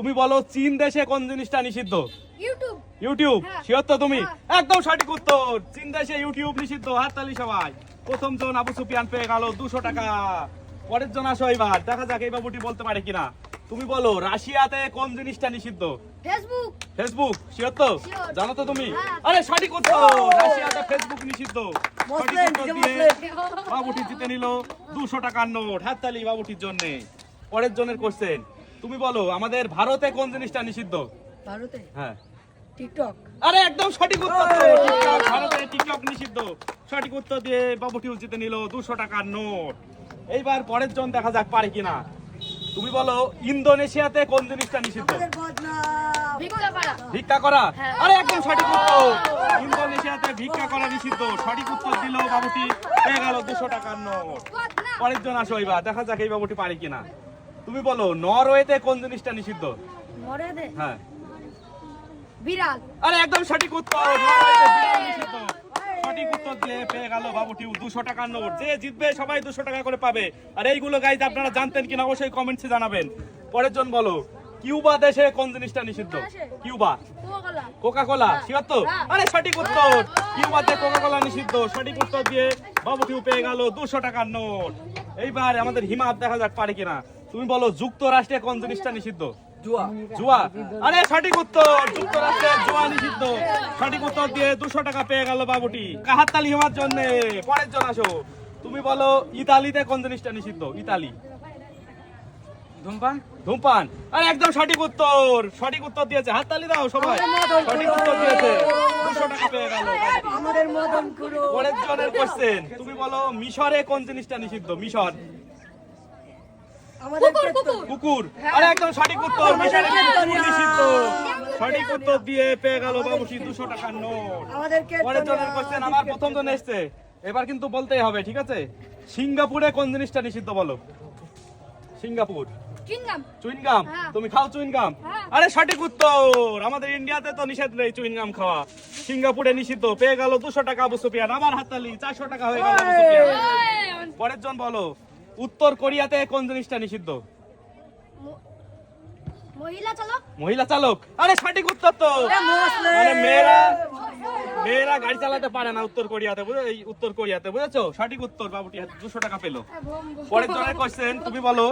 তুমি বলো চীন দেশে কোন জিনিসটা নিষিদ্ধ? ইউটিউব। ইউটিউব? হ্যাঁ। শিওর তো তুমি? হ্যাঁ। একদম সঠিক উত্তর। চীন দেশে ইউটিউব নিষিদ্ধ হাততালি সবাই। প্রথম জন আবু সুফিয়ান পেয়ে গেল দুশো টাকা। পরের জন আসো এবার। দেখা যাক এই বাবুটি বলতে পারে কিনা। তুমি বলো রাশিয়াতে কোন জিনিসটা নিষিদ্ধ? ফেসবুক। ফেসবুক? শিওর তো? জানো তো তুমি? হ্যাঁ। আরে সঠিক উত্তর! রাশিয়াতে ফেসবুক নিষিদ্ধ। সঠিক উত্তর দিয়ে বাবুটি জিতে নিল দুশো টাকার নোট হাততালি বাবুটির জন্য। পরের জনের কোশ্চেন তুমি বলো আমাদের ভারতে কোন জিনিসটা নিষিদ্ধ? ভারতে? হ্যাঁ। টিকটক। আরে একদম সঠিক উত্তর ভারতে টিকটক নিষিদ্ধ। সঠিক উত্তর দিয়ে বাবুটিও জিতে নিল দুশো টাকার নোট। এইবার পরের জন দেখা যাক পারে কিনা। তুমি বলো ইন্দোনেশিয়াতে কোন জিনিসটা নিষিদ্ধ? ভিক্ষা করা। ভিক্ষা করা? হ্যাঁ। আরে একদম সঠিক উত্তর। ইন্দোনেশিয়াতে ভিক্ষা করা নিষিদ্ধ। সঠিক উত্তর দিল বাবুটি পেয়ে গেল দুশো টাকার নোট। পরের জন আসো এবার দেখা যাক এই বাবুটি পারে কিনা। তুমি বলো নরওয়েতে কোন জিনিসটা নিষিদ্ধ? দে হ্যাঁ। বিড়াল। আরে একদম সঠিক উত্তর নরওয়েতে বিড়াল নিষিদ্ধ। সঠিক উত্তর দিয়ে পেয়ে গেল বাবুটি দুশো টাকার নোট। যে জিতবে সবাই দুশো টাকা করে পাবে। আর এইগুলো গাইজ আপনারা জানতেন কিনা অবশ্যই কমেন্টসে জানাবেন। পরের জন বলো কিউবা দেশে কোন জিনিসটা নিষিদ্ধ? কিউবা। কোকা কোলা শিওর তো? হ্যাঁ। আরে সঠিক উত্তর। কিউবাতে কোকা কোলা নিষিদ্ধ। সঠিক উত্তর দিয়ে বাবুটিও পেয়ে গেল দুশো টাকার নোট। এইবার আমাদের হিমাত দেখা যাক পারে কিনা। তুমি বলো যুক্তরাষ্ট্রে কোন জিনিসটা নিষিদ্ধ? জুয়া। জুয়া? আরে সঠিক উত্তর! যুক্তরাষ্ট্রে জুয়া নিষিদ্ধ। সঠিক উত্তর দিয়ে দুশো টাকা পেয়ে গেল বাবুটি। হওয়ার জন্য। পরের জন আসো। তুমি বলো ইতালিতে কোন জিনিসটা নিষিদ্ধ? ইতালি। ধূমপান? ধূমপান। আরে একদম সঠিক উত্তর! সঠিক উত্তর দিয়েছে। হাততালি দাও সবাই। সঠিক উত্তর দিয়েছে। দুশো টাকা পেয়ে গেল। আমাদের মদন গুরু পরের জনের কোশ্চেন তুমি বলো মিশরে কোন জিনিসটা নিষিদ্ধ? মিশর। কুকুর, পেট্রোল। কুকুর। কুকুর। আরে একদম সঠিক উত্তর নিষিদ্ধ। সঠিক উত্তর দিয়ে পেয়ে গেল বাবুসি দুশো টাকার নোট। পরের জনের কোশ্চেন আমার প্রথম জন এসছে। এবার কিন্তু বলতেই হবে ঠিক আছে? সিঙ্গাপুরে কোন জিনিসটা নিষিদ্ধ বলো? সিঙ্গাপুর। Chewing gum. হ্যাঁ। তুমি খাও চুইনগাম? হ্যাঁ। আরে সঠিক উত্তর! আমাদের ইন্ডিয়াতে তো নিষেধ নেই চুইনগাম খাওয়া। সিঙ্গাপুরে নিষিদ্ধ পেয়ে গেল দুশো টাকা আবু সুফিয়ান। আমার হাততালি চারশো টাকা হয়ে গেল পরের জন বলো। উত্তর কোরিয়াতে কোন জিনিসটা নিষিদ্ধ? মহিলা চালক? মহিলা চালক। আরে সঠিক উত্তর তো। মানে মেয়েরা মেয়েরা গাড়ি চালাতে পারে না উত্তর কোরিয়াতে বুঝে এই উত্তর কোরিয়াতে বুঝেছ? সঠিক উত্তর বাবুটি দুশো টাকা পেল। পরের জনের কোশ্চেন তুমি বলো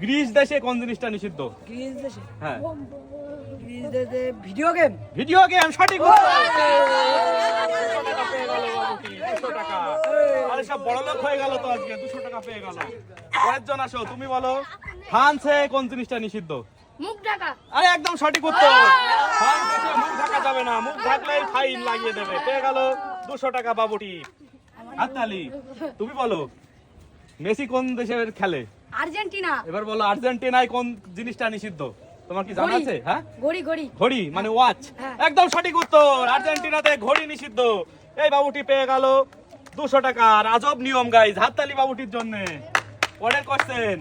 গ্রিস দেশে কোন জিনিসটা নিষিদ্ধ? গ্রিস দেশে? হ্যাঁ। গ্রিস দেশে ভিডিও গেম? ভিডিও গেম সঠিক উত্তর। 200 টাকা। সব বড় লোক হয়ে গেল তো আজকে দুশো টাকা পেয়ে গেল। পরের আসো তুমি বলো ফ্রান্সে কোন জিনিসটা নিষিদ্ধ? মুখ ঢাকা। আরে একদম সঠিক উত্তর। মুখ ঢাকা যাবে না মুখ ঢাকলেই ফাইন লাগিয়ে দেবে। পেয়ে গেল দুশো টাকা বাবুটি। হাততালি তুমি বলো মেসি কোন দেশের খেলে? আর্জেন্টিনা। এবার বলো আর্জেন্টিনায় কোন জিনিসটা নিষিদ্ধ? তোমার কি জানা ঘড়ি। আছে হ্যাঁ? ঘড়ি ঘড়ি। ঘড়ি মানে ওয়াচ হ্যাঁ। একদম সঠিক উত্তর আর্জেন্টিনাতে ঘড়ি নিষিদ্ধ। এই বাবুটি পেয়ে গেল দুশো টাকা। আজব নিয়ম গাইজ হাততালি বাবুটির জন্য। পরের কোশ্চেন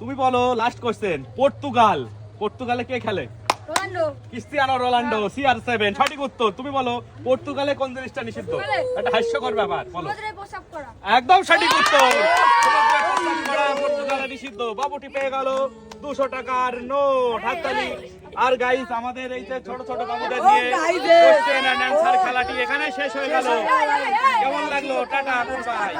তুমি বলো লাস্ট কোশ্চেন পর্তুগাল। পর্তুগালে কে খেলে? Ronaldo. Cristiano Ronaldo CR seven সঠিক উত্তর তুমি বলো পর্তুগালে কোন জিনিসটা নিষিদ্ধ? একটা হাস্যকর ব্যাপার বলো। একদম সঠিক উত্তর। পর্তুগালে নিষিদ্ধ। বাবুটি পেয়ে গেল দুশো টাকার নোট হাততালি। আর গাইস আমাদের এই যে ছোট ছোট বাবুদের নিয়ে guys! কোশ্চেন এন্ড অ্যানসার খেলাটি এখানে শেষ হয়ে গেল। কেমন লাগল? Tata bye